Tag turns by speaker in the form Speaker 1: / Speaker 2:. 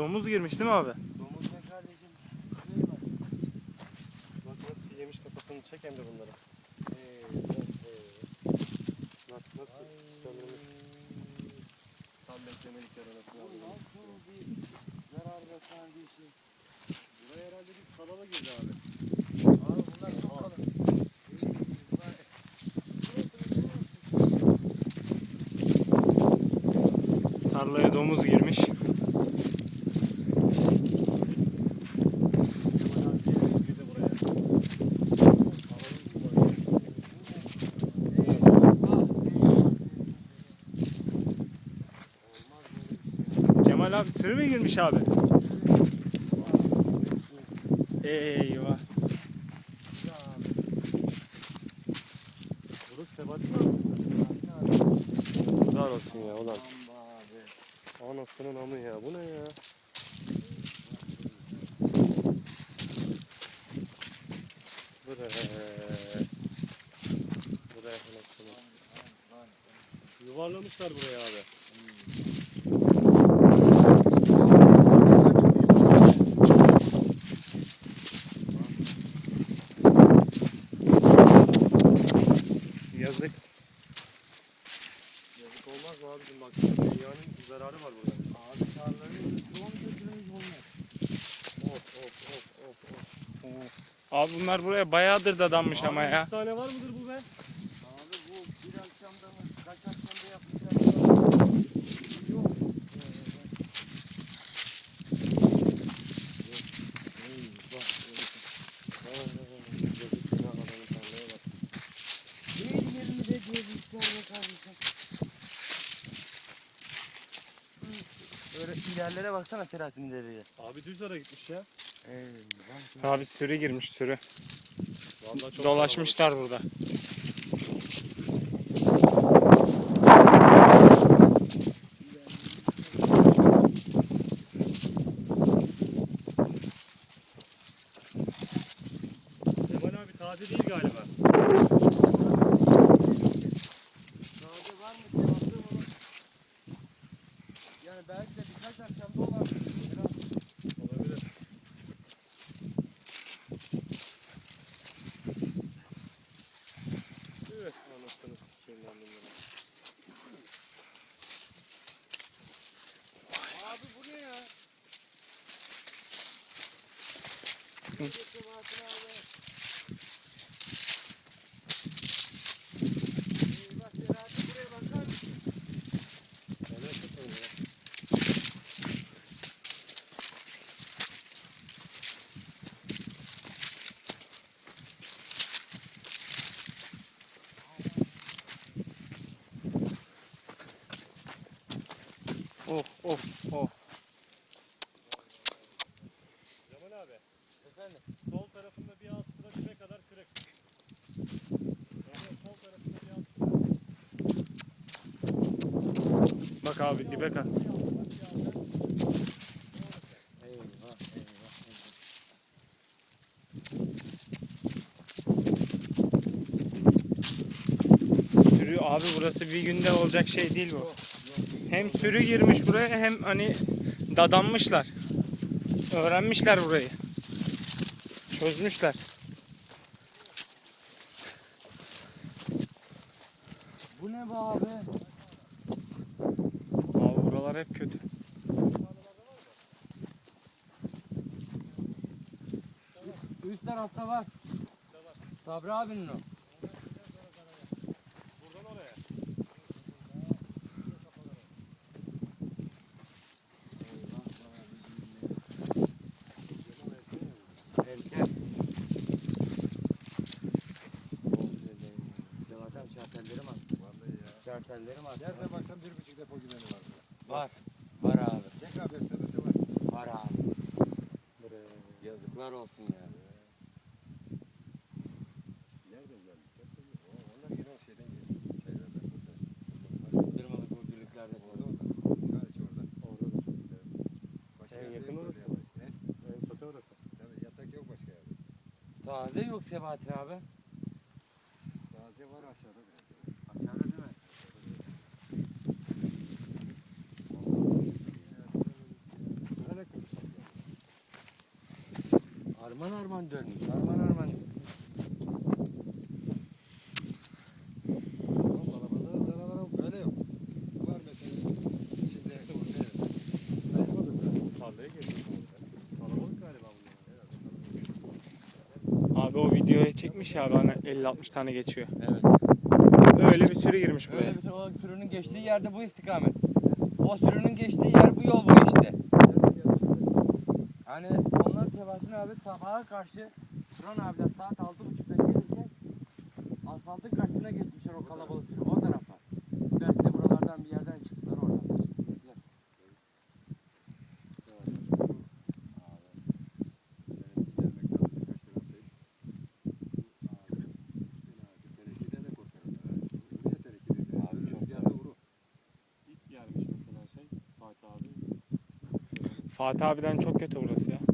Speaker 1: Domuz girmiş değil mi abi?
Speaker 2: Domuz ne kardeşim? Bak.
Speaker 3: Bak nasıl yemiş kafasını çek hem de bunları.
Speaker 2: Ee.
Speaker 3: Bak nasıl sömürmüş. Tam beklemedik yaranasını
Speaker 2: Bu
Speaker 3: aldı.
Speaker 2: nasıl bir zarar be kardeşim?
Speaker 3: Buraya herhalde bir kanala girdi abi.
Speaker 2: Abi bunlar çok kalın.
Speaker 1: Tarlaya domuz girmiş.
Speaker 3: Bir de buraya.
Speaker 1: Sürü mü girmiş abi? Eyvah.
Speaker 3: Burası Sebahattin abi. Dar olsun ya ulan. Anasının amı ya. Bu ne ya? Buraya. Buraya anasını. Yuvarlamışlar buraya abi.
Speaker 1: Yazık.
Speaker 3: Yazık olmaz mı abicim bak dünyanın zararı var burada.
Speaker 2: Abi tarlanın son götürmüş bunlar.
Speaker 3: Of of of of of.
Speaker 1: Abi bunlar buraya bayağıdır dadanmış ama ya.
Speaker 3: yüz tane var mıdır bu be?
Speaker 2: Abi bu bir akşamda mı kaç akşamda yapacaklar? Yok.
Speaker 3: Yazık günah adamın tarlaya bak.
Speaker 2: Bir yerimi de gezmişler be kardeşim. Böyle ilerlere baksana Selahattin ileriye.
Speaker 3: Abi düz ara gitmiş ya.
Speaker 2: Eyvah.
Speaker 1: Abi sürü girmiş sürü.
Speaker 3: Vallahi çok
Speaker 1: Dolaşmışlar burada.
Speaker 3: Kemal abi taze değil galiba.
Speaker 2: Sade var mı? Cevaplı mı? Yani belki de birkaç akşamda olabilir. Biraz
Speaker 3: Olabilir. Evet anasını sikeyim ben bunları.
Speaker 2: Abi bu ne ya? Eyvah Selahattin buraya bakar mısın?
Speaker 3: Ben ne yapayım ya?
Speaker 1: Of of of.
Speaker 3: Cemal abi
Speaker 2: Efendim?
Speaker 3: sol tarafında bir alt sıra dibe kadar kırık. Yani sol tarafında bir alt sıra.
Speaker 1: Bak abi dibe kal. Abi burası bir günde olacak şey değil bu. Hem sürü girmiş buraya hem hani dadanmışlar. Öğrenmişler burayı. Çözmüşler.
Speaker 2: Bu ne be abi?
Speaker 1: Abi buralar hep kötü.
Speaker 2: Üst tarafta var. Sabri abinin o.
Speaker 4: ya.
Speaker 2: Şartellerim var.
Speaker 4: Nerede baksan bir buçuk depo güveni var. burada.
Speaker 2: Var. Var abi.
Speaker 4: Tekrar beslemesi var.
Speaker 2: Var abi. Yazıklar olsun ya.
Speaker 4: Nereden geldi? Onlar yine şeyden geldi. Şeylerden burada.
Speaker 2: Kırmalık gürgürlüklerde.
Speaker 4: Orada orada. Sadece orada.
Speaker 3: Orada da.
Speaker 4: Başka
Speaker 3: En
Speaker 4: yerde
Speaker 3: yakın
Speaker 4: yok
Speaker 3: orası
Speaker 4: böyle ya. He?
Speaker 3: En kötü orası.
Speaker 4: Tabii yatak yok başka yerde.
Speaker 2: Taze yok Sebahattin abi.
Speaker 4: Taze var aşağıda biraz.
Speaker 2: Aşağıda değil mi?
Speaker 3: Nerede
Speaker 2: Harman harman dönmüş. Harman harman.
Speaker 1: Abi o videoya çekmiş ya hani 50-60 tane geçiyor.
Speaker 2: Evet.
Speaker 1: Öyle bir sürü girmiş buraya.
Speaker 2: Öyle bir o sürünün geçtiği yerde bu istikamet. O sürünün geçtiği yer bu yol bu işte. Hani onlar Sebahattin abi sabaha karşı Turan abiler saat altı buçukta gelirken asfaltın karşısına geçmişler o kalabalık sürü o tarafa. Belki de buralardan bir yerden çıktılar oradan da çıkmışlar.
Speaker 3: Fatih
Speaker 1: abiden çok kötü burası ya.